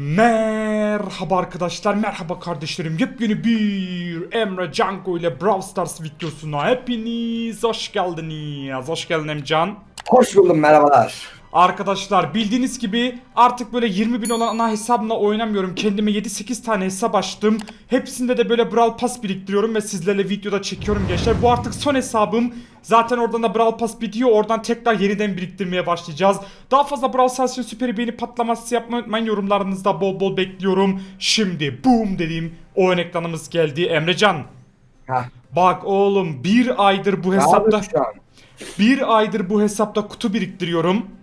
Merhaba arkadaşlar, merhaba kardeşlerim. Yepyeni bir Emre Cango ile Brawl Stars videosuna hepiniz hoş geldiniz. Hoş geldin Emcan. Hoş buldum merhabalar. Arkadaşlar bildiğiniz gibi artık böyle 20 bin olan ana hesabımla oynamıyorum. Kendime 7-8 tane hesap açtım. Hepsinde de böyle Brawl Pass biriktiriyorum ve sizlerle videoda çekiyorum gençler. Bu artık son hesabım. Zaten oradan da Brawl Pass bitiyor. Oradan tekrar yeniden biriktirmeye başlayacağız. Daha fazla Brawl Stars'ın süperi beğeni patlaması yapmayı unutmayın. Yorumlarınızda bol bol bekliyorum. Şimdi boom dediğim o ön ekranımız geldi. Emrecan. Heh. Bak oğlum bir aydır bu hesapta bir aydır bu hesapta kutu biriktiriyorum.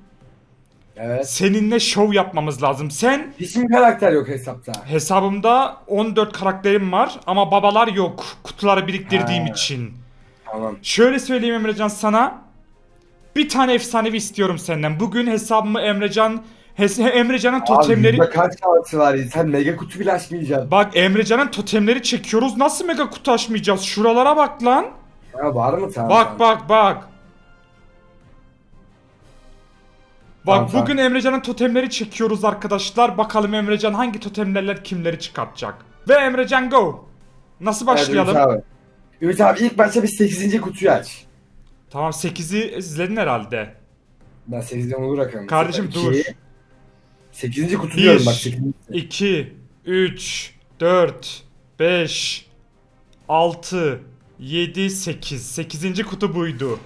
Evet. Seninle şov yapmamız lazım. Sen Hiç mi karakter yok hesapta? hesabımda 14 karakterim var ama babalar yok. Kutuları biriktirdiğim için. Tamam. Şöyle söyleyeyim Emrecan sana. Bir tane efsanevi istiyorum senden. Bugün hesabımı Emrecan hes- Emrecan'ın totemleri Abi kaç şansı var ya? Sen mega kutu bile açmayacaksın. Bak Emrecan'ın totemleri çekiyoruz. Nasıl mega kutu açmayacağız? Şuralara bak lan. Ya var mı tamam? Bak bak bak. Bak Tamam, bugün Emrecan'ın totemleri çekiyoruz arkadaşlar. Bakalım Emrecan hangi totemlerle kimleri çıkartacak. Ve Emrecan go. Nasıl başlayalım? Evet, Ümit abi. Ümit abi ilk başta bir 8. kutuyu aç. Tamam 8'i izledin herhalde. Ben 8'den onu bırakalım. Kardeşim dur. 8. kutu diyorum bak 1, 8. 2, 3, 4, 5, 6, 7, 8. 8. kutu buydu.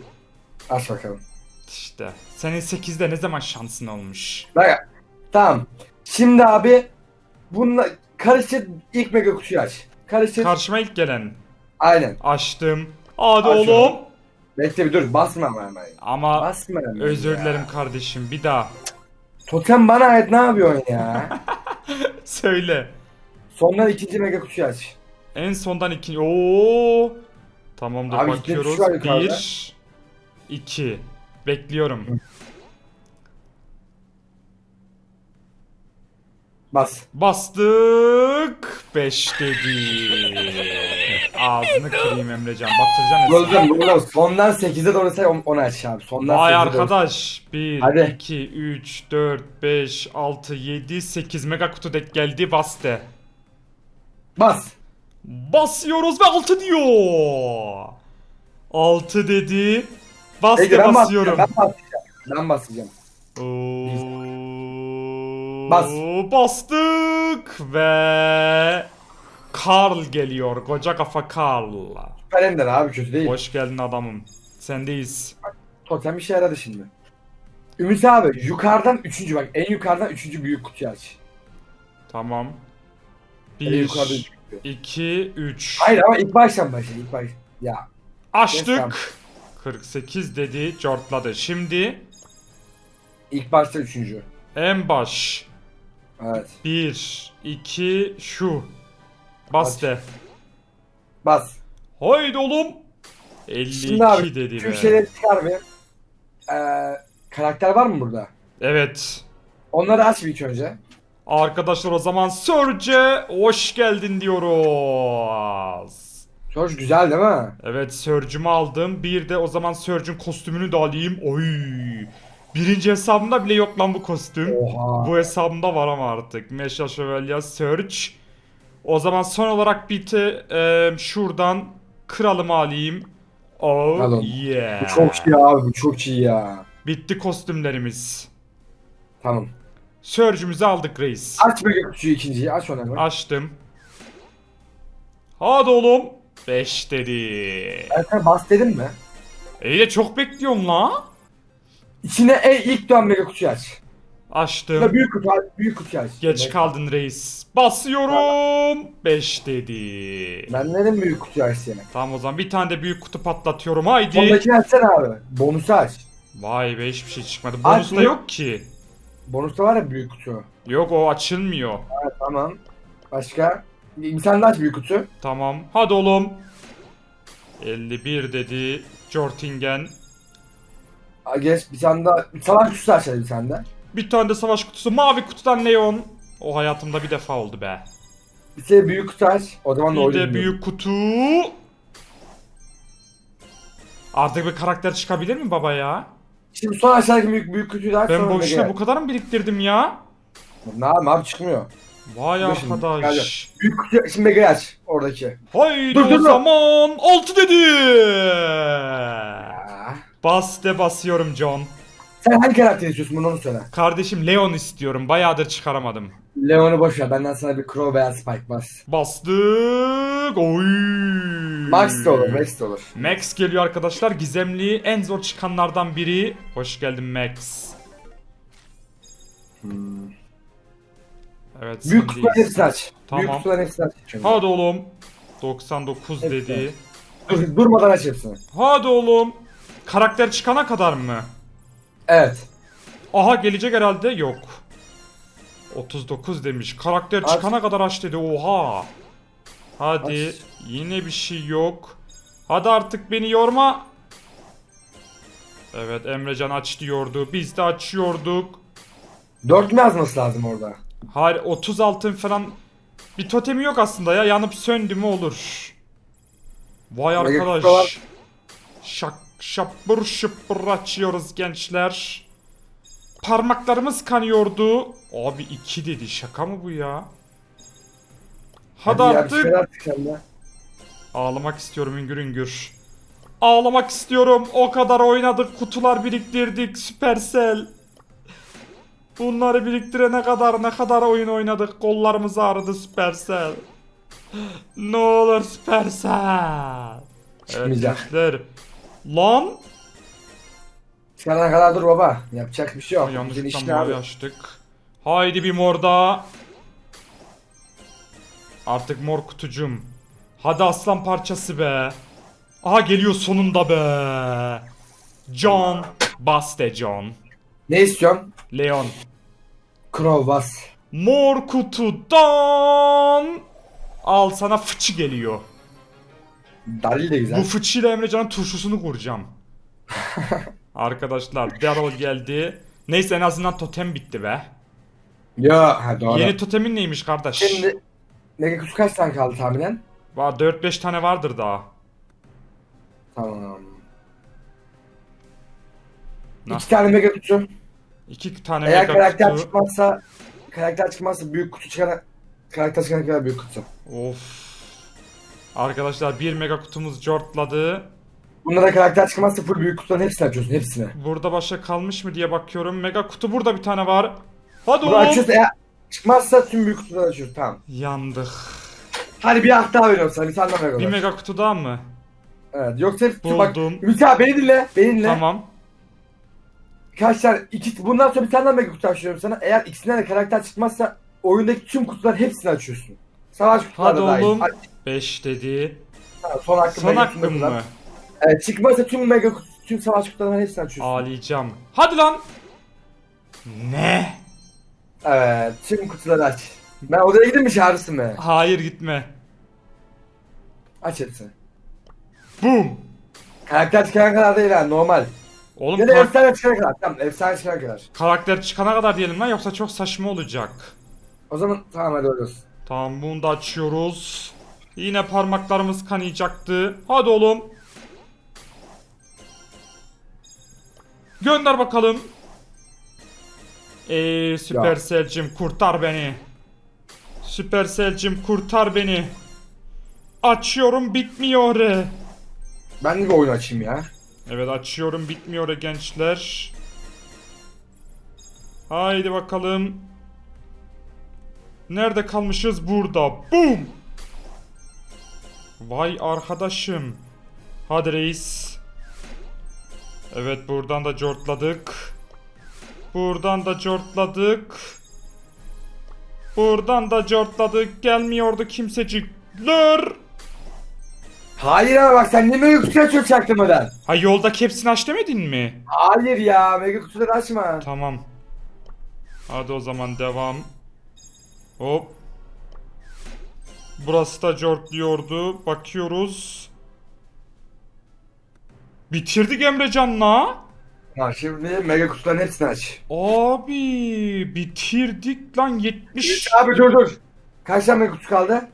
Aç bakalım. İşte. Senin 8'de ne zaman şansın olmuş? Bak tamam. Şimdi abi bununla karıştır ilk mega kutuyu aç. Karıştır. Karşıma ilk gelen. Aynen. Açtım. Hadi Aç oğlum. Bekle bir dur basma ama hemen. Ama Basma hemen. özür ya. dilerim kardeşim bir daha. Totem bana ait ne yapıyorsun ya? Söyle. Sondan ikinci mega kutuyu aç. En sondan ikinci. Oo. Tamamdır Abi, bakıyoruz. yukarıda. Bir. iki. Bekliyorum. Bas. Bastık. Beş dedi. Ağzını kırayım Emrecan. Hesabı. Buldum buldum. Sondan 8'e doğru say on- onu aç abi. Sondan Vay 8'e doğru. arkadaş. 1, Hadi. 2, 3, 4, 5, 6, 7, 8 mega kutu dek geldi bastı. Bas. Basıyoruz ve 6 diyor. 6 dedi. Bastı Peki ben basıyorum. Ben basacağım. Ben basacağım. Oo, Bas. Bastık ve Karl geliyor. Koca kafa Karl. Süper Ender abi kötü değil. Hoş geldin adamım. Sendeyiz. Totem işe yaradı şimdi. Ümit abi yukarıdan 3. bak en yukarıdan 3. büyük kutuyu aç. Tamam. En yukarıda 1, üç kutu. 2, 3. Hayır ama ilk baştan başla ilk baş. Ya Açtık. 48 dedi. Cortladı. Şimdi ilk başta 3. en baş. Evet. 1, 2, şu. Bas Aç. de. Bas. Haydi oğlum. 52 Şimdi abi dedi şu be. şeyleri çıkar bir. Ee, karakter var mı burada? Evet. Onları aç bir ilk önce. Arkadaşlar o zaman Surge hoş geldin diyoruz. Çok güzel değil mi? Evet Surge'ümü aldım. Bir de o zaman Surge'ün kostümünü de alayım. Oy. Birinci hesabımda bile yok lan bu kostüm. Oha. Bu hesabımda var ama artık. Meşa Şövalye Surge. O zaman son olarak bir de e, şuradan kralımı alayım. Oh onu. yeah. Bu çok iyi abi bu çok iyi ya. Bitti kostümlerimiz. Tamam. Surge'ümüzü aldık reis. Aç böyle kutuyu ikinciyi aç onu hemen. Açtım. Hadi oğlum. 5 dedi. Sana bas dedim mi? İyi de çok bekliyorum la. İçine en ilk doğan mega kutuyu aç. Ya Açtım. büyük kutu aç, büyük kutuyu aç. Geç Ben- kaldın reis. Basıyorum. 5 dedi. Ben dedim büyük kutuyu aç seni. Tamam o zaman bir tane de büyük kutu patlatıyorum. Haydi. Sondakini açsana abi. Bonusu aç. Vay be hiçbir şey çıkmadı. Bonus da yok ki. Bonusta var ya büyük kutu. Yok o açılmıyor. Ha, tamam. Başka? Bir tane daha aç büyük kutu. Tamam. Hadi oğlum. 51 dedi. Jortingen. Ha, geç bir tane daha. Savaş kutusu aç hadi bir tane de. Bir tane de savaş kutusu. Mavi kutudan Leon. O hayatımda bir defa oldu be. Bir tane büyük kutu aç. O zaman da Bir de büyük kutu. Artık bir karakter çıkabilir mi baba ya? Şimdi son aşağıdaki büyük büyük kutuyu da aç. Ben sonra boşuna bu kadar mı biriktirdim ya? Ne yapayım abi çıkmıyor. Vay Dur şimdi, arkadaş. Büyük kutu şimdi Mega'yı aç oradaki. Haydi Dur, o dur, dur. zaman 6 dedi. Aa, Bas de basıyorum John. Sen hangi karakteri istiyorsun bunu onu söyle. Kardeşim Leon istiyorum. Bayağıdır çıkaramadım. Leon'u boş ver benden sana bir Crow veya Spike bas. Bastık. Oy. Max de olur Max de olur. Max geliyor arkadaşlar. Gizemli en zor çıkanlardan biri. Hoş geldin Max. Evet. Büyük sendeyiz. kutuların hepsini aç. Tamam. Büyük kutuların hepsini aç. Şimdi. Hadi oğlum. 99 Evet, dedi. Dur, durmadan aç hepsini. Hadi oğlum. Karakter çıkana kadar mı? Evet. Aha gelecek herhalde yok. 39 demiş. Karakter Aç. çıkana kadar aç dedi. Oha. Hadi. Aç. Yine bir şey yok. Hadi artık beni yorma. Evet Emrecan aç diyordu. Biz de açıyorduk. 4 mü yazması lazım orada? Hayır 30 altın falan bir totemi yok aslında ya. Yanıp söndü mü olur. Vay arkadaş. Şak şapır şıpır açıyoruz gençler. Parmaklarımız kanıyordu. Abi 2 dedi. Şaka mı bu ya? Hadi, ya, bir artık. de. Ağlamak istiyorum üngür üngür. Ağlamak istiyorum. O kadar oynadık. Kutular biriktirdik. Supercell. Bunları biriktirene kadar ne kadar oyun oynadık. Kollarımız ağrıdı Supercell. Ne olur Supercell. Evet gençler. Lan. Çıkarana kadar dur baba. Yapacak bir şey yok. Yanlışlıkla mavi açtık. Haydi bir mor daha. Artık mor kutucum. Hadi aslan parçası be. Aha geliyor sonunda be. John. Bas de John. Ne istiyorsun? Leon. Crow bas. Mor kutudan. Al sana fıçı geliyor. Daril de güzel. Bu fıçıyla Emrecan'ın turşusunu kuracağım. Arkadaşlar Daryl geldi. Neyse en azından totem bitti be. Yo, ha doğru. Yeni totemin neymiş kardeş? Şimdi Mega kutu kaç tane kaldı tahminen? Var 4-5 tane vardır daha. Tamam. Na- İki tane mega kutu. İki tane Eğer mega karakter kutu. çıkmazsa karakter çıkmazsa büyük kutu çıkana karakter çıkana kadar büyük kutu. Of. Arkadaşlar bir mega kutumuz jortladı. Bunda da karakter çıkmazsa full büyük kutuların hepsini açıyorsun hepsini. Burada başka kalmış mı diye bakıyorum. Mega kutu burada bir tane var. Hadi Bunu oğlum. açıyorsun eğer çıkmazsa tüm büyük kutuları açıyorsun tamam. Yandık. Hadi bir hafta veriyorum sana bir tane daha mega Bir mega kutu daha mı? Evet yoksa hep bak. Buldum. Ümit abi beni dinle beni dinle. Tamam. Tane iki bundan sonra bir tane daha mega kutu açıyorum sana. Eğer ikisinden de karakter çıkmazsa oyundaki tüm kutuların hepsini açıyorsun. Savaş kutuları Hadi da dahil. oğlum. Hadi, 5 dedi. tamam, son hakkım Son mega hakkım kutular. mı? Evet çıkmazsa tüm mega kutu, tüm savaş kutularının hepsini açıyorsun. Ağlayacağım. Hadi lan. Ne? Evet tüm kutuları aç. Ben odaya gideyim mi çağırırsın mı? Hayır gitme. Aç hepsini. Boom. Karakter çıkana kadar değil ha normal. Oğlum Ya da kar- efsane çıkana kadar. Tamam efsane çıkana kadar. karakter çıkana kadar diyelim lan yoksa çok saçma olacak. O zaman tamam hadi öyle olsun. Tamam bunu da açıyoruz. Yine parmaklarımız kanayacaktı. Hadi oğlum. Gönder bakalım. Eee Süperselcim kurtar beni. Süperselcim kurtar beni. Açıyorum bitmiyor. Ben de bir oyun açayım ya. Evet açıyorum bitmiyor gençler. Haydi bakalım. Nerede kalmışız? Burada. Boom. Vay arkadaşım. Hadi reis. Evet buradan da cortladık. Buradan da cortladık. Buradan da cortladık. Gelmiyordu kimsecikler. Hayır ama bak sen ne mega kutu açıyorsun çaktırmadan. Ha yoldaki hepsini aç demedin mi? Hayır ya mega kutuları açma. Tamam. Hadi o zaman devam. Hop. Burası da jortluyordu. Bakıyoruz. Bitirdik Emrecan'la. Ha şimdi mega kutuların hepsini aç. Abi bitirdik lan 70. Abi dur dur. Kaç tane mega kutu kaldı?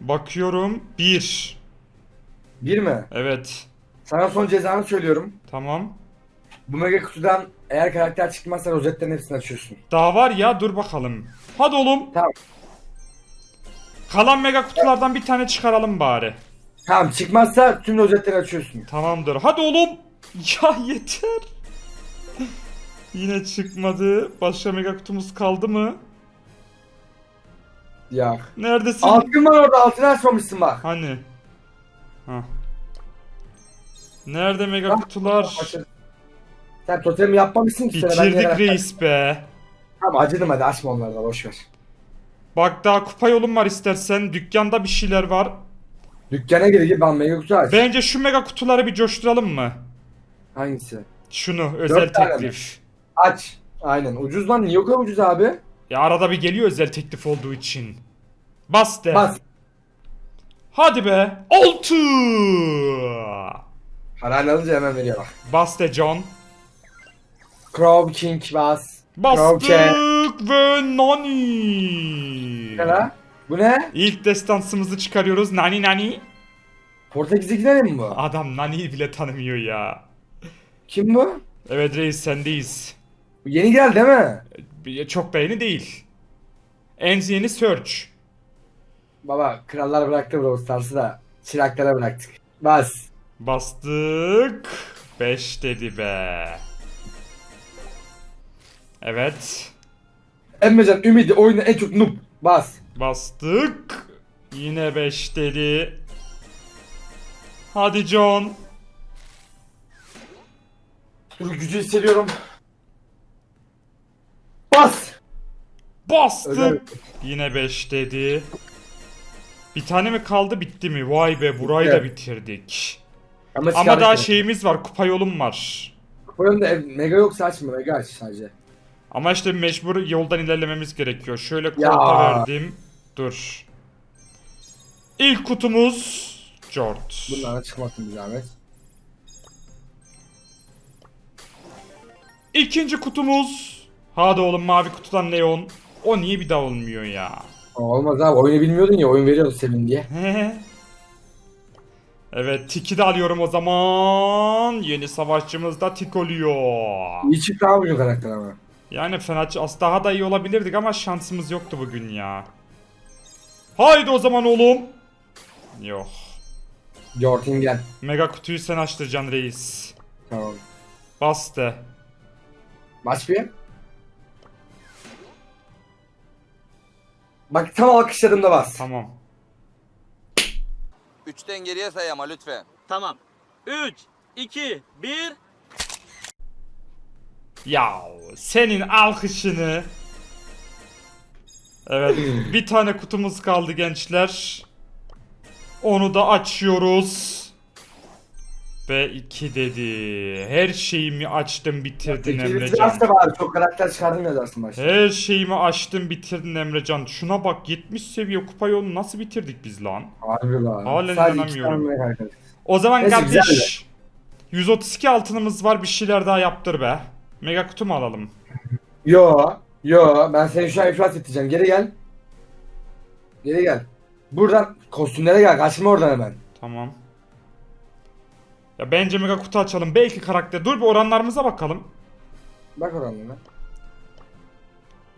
Bakıyorum 1. Bir mi? Evet. Sana son cezanı söylüyorum. Tamam. Bu mega kutudan Eğer karakter çıkmazsa rozetlerin hepsini açıyorsun. Daha var ya dur bakalım. Hadi oğlum. Tamam. Kalan mega kutulardan bir tane çıkaralım bari. Tamam çıkmazsa tüm rozetleri açıyorsun. Tamamdır. Hadi oğlum. Ya yeter. Yine çıkmadı. Başka mega kutumuz kaldı mı? Ya. Neredesin? Altın var orada altını açmamışsın bak. Hani? Nerede mega Ah, kutular? Sen totemi yapmamışsın ki. sana, ben Bitirdik yine- reis be. Tamam acıdım hadi açma onları da boş ver. Bak daha kupa yolum var istersen. Dükkanda bir şeyler var. Dükkana gir gir ben mega kutu aç. Bence şu mega kutuları bir coşturalım mı? Hangisi? Şunu özel tane mi? teklif. Aç. Aynen ucuz lan niye o kadar ucuz abi? Ya arada bir geliyor özel teklif olduğu için. Bas de. Bas. Hadi be. Altı. Parayla alınca hemen veriyor bak. Bas de John. Crow King bas. Bastık ve nani. Ne la? Bu ne? İlk destansımızı çıkarıyoruz. Nani nani. Portekiz'dekiler mi bu? Adam naniyi bile tanımıyor ya. Kim bu? Evet reis sendeyiz. Bu yeni geldi değil mi? Bir- Çok da yeni değil. En yeni Search. Baba krallar bıraktı Brawl Stars'ı da çıraklara bıraktık. Bas. Bastık. 5 dedi be. Evet. Emrecan Ümidi oyunda en çok noob. Bas. Bastık. Yine 5 dedi. Hadi John. Dur gücü hissediyorum. Bas. Bastık. Özel- Yine 5 dedi. Bir tane mi kaldı bitti mi? Vay be burayı da Evet. bitirdik. Ama, Ama daha şeyimiz var. Kupa yolum var. Oyunda mega yoksa açma mega aç sadece. Ama işte mecbur yoldan ilerlememiz gerekiyor. Şöyle Ya. kolta verdim. Dur. İlk kutumuz Jort. Bunlardan çıkmasın bir zahmet. İkinci kutumuz. Hadi oğlum mavi kutudan Leon. O niye bir daha olmuyor ya? Olmaz abi oyunu bilmiyordun ya oyun veriyordu Sevin diye. evet Tiki de alıyorum o zaman. Yeni savaşçımız da Tik oluyor. İyi çıktı abi bugün karakter ama. Yani fena az daha da iyi olabilirdik ama şansımız yoktu bugün ya. Haydi o zaman oğlum. Yok. Jortingen. Mega kutuyu sen açtıracaksın reis. Tamam. Bas de. Maç bir. Bak tam alkışladığımda bas. Tamam. Üçten geriye say ama lütfen. Tamam. 3, 2, 1. Ya senin alkışını. Evet bir tane kutumuz kaldı gençler. Onu da açıyoruz. Ve 2 dedi. Her şeyimi açtım bitirdin Emrecan. aç da bari çok karakter çıkardım yazarsın başta. Her şeyimi açtım bitirdin Emrecan. Şuna bak 70 seviye kupa yolunu nasıl bitirdik biz lan? Harbi lan. Halen Sadece iki inanamıyorum. tane karakter. O zaman Neyse, kardeş güzel 132 altınımız var bir şeyler daha yaptır be. Mega kutu mu alalım? Yo. Yo. Ben seni şu an iflas edeceğim. Geri gel. Geri gel. Buradan kostümlere gel. Kaçma oradan hemen. Tamam. Ya bence mega kutu açalım. Belki karakter. Dur bir oranlarımıza bakalım. Bak oranlarına.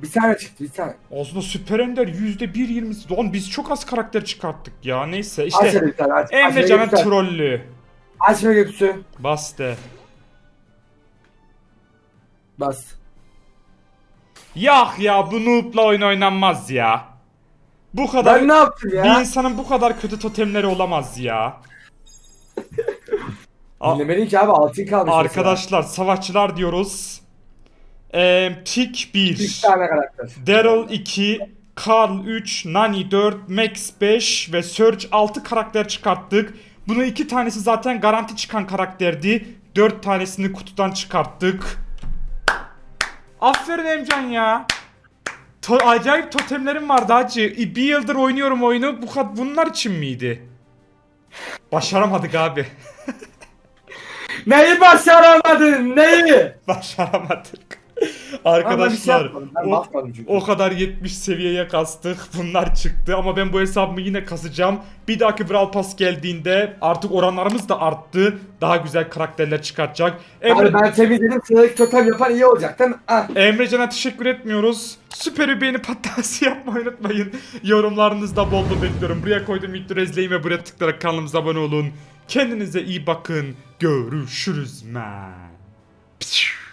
Bir tane çıktı bir tane. Aslında Süper Ender %1.20'si. Lan biz çok az karakter çıkarttık ya. Neyse Aç işte. hadi bir tane aç. Aç mega kutu. trollü. Aç mega kutu. Bas de. Bas. Yah ya bu noob'la oyun oynanmaz ya. Bu kadar Ben ne yaptım bir ya? insanın bu kadar kötü totemleri olamaz ya. Dinlemedin ki abi altın kalmış. Arkadaşlar savaşçılar diyoruz. Eee Tik 1. Bir tane karakter. Daryl 2, Carl 3, Nani 4, Max 5 ve Surge 6 karakter çıkarttık. Bunun iki tanesi zaten garanti çıkan karakterdi. 4 tanesini kutudan çıkarttık. Aferin Emcan ya. To- acayip totemlerim vardı hacı. Bir yıldır oynuyorum oyunu. Bu bunlar için miydi? Başaramadık abi. Neyi başaramadın? Neyi? Başaramadık. Şey Arkadaşlar yapmadım. O, o kadar 70 seviyeye kastık. Bunlar çıktı ama ben bu hesabımı yine kasacağım. Bir dahaki Brawl Pass geldiğinde artık oranlarımız da arttı. Daha güzel karakterler çıkartacak. Emre, Abi ben temizledim. Sıradaki totem yapan iyi olacak değil mi? Ah. Emrecan'a teşekkür etmiyoruz. Süper beğeni patlaması yapmayı unutmayın. Yorumlarınızda bol bol bekliyorum. Buraya koydum videoyu izleyin ve buraya tıklayarak kanalımıza abone olun. Kendinize iyi bakın. Görüşürüz. Pişt.